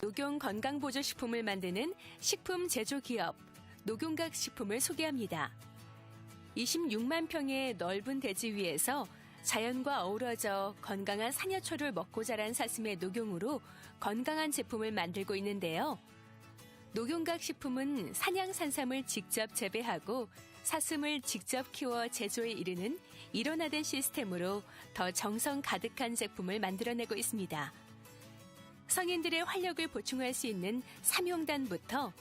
녹용 건강보조식품을 만드는 식품 제조기업 녹용각 식품을 소개합니다. 26만 평의 넓은 대지 위에서 자연과 어우러져 건강한 산야초를 먹고 자란 사슴의 녹용으로 건강한 제품을 만들고 있는데요. 녹용각 식품은 산양산삼을 직접 재배하고 사슴을 직접 키워 제조에 이르는 일원화된 시스템으로 더 정성 가득한 제품을 만들어내고 있습니다. 성인들의 활력을 보충할 수 있는 삼용단부터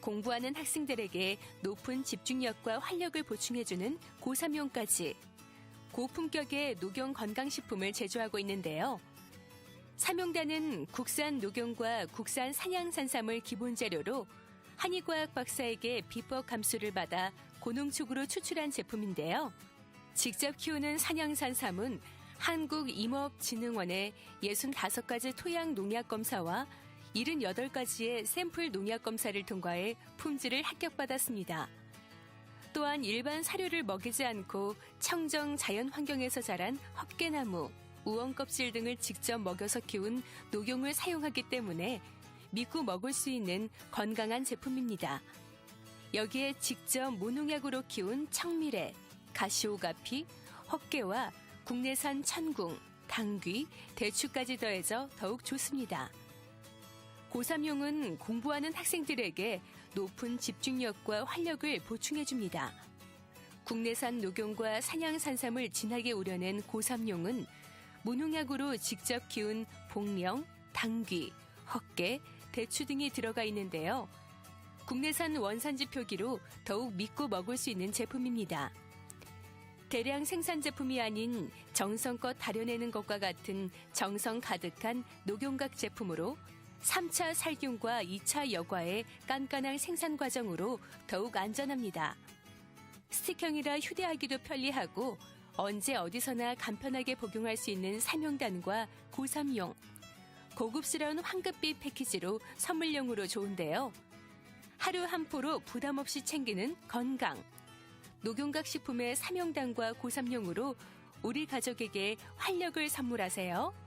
공부하는 학생들에게 높은 집중력과 활력을 보충해주는 고삼용까지 고품격의 녹용 건강식품을 제조하고 있는데요. 삼용단은 국산 녹용과 국산 산양산삼을 기본 재료로 한의과학 박사에게 비법 감수를 받아 고농축으로 추출한 제품인데요. 직접 키우는 산양산삼은 한국임업진흥원의 65가지 토양 농약 검사와 78가지의 샘플 농약 검사를 통과해 품질을 합격받았습니다. 또한 일반 사료를 먹이지 않고 청정 자연 환경에서 자란 헛개나무, 우엉껍질 등을 직접 먹여서 키운 녹용을 사용하기 때문에 믿고 먹을 수 있는 건강한 제품입니다. 여기에 직접 무농약으로 키운 청미래, 가시오가피, 헛개와 국내산 천궁, 당귀, 대추까지 더해져 더욱 좋습니다. 고3용은 공부하는 학생들에게 높은 집중력과 활력을 보충해줍니다. 국내산 녹용과 산양산삼을 진하게 우려낸 고3용은 무농약으로 직접 키운 복령, 당귀, 헛개, 대추 등이 들어가 있는데요. 국내산 원산지 표기로 더욱 믿고 먹을 수 있는 제품입니다. 대량 생산 제품이 아닌 정성껏 다려내는 것과 같은 정성 가득한 녹용각 제품으로 3차 살균과 2차 여과의 깐깐한 생산 과정으로 더욱 안전합니다. 스틱형이라 휴대하기도 편리하고 언제 어디서나 간편하게 복용할 수 있는 삼용단과 고삼용, 고급스러운 황급빛 패키지로 선물용으로 좋은데요. 하루 한 포로 부담 없이 챙기는 건강. 녹용각 식품의 삼용단과 고삼용으로 우리 가족에게 활력을 선물하세요.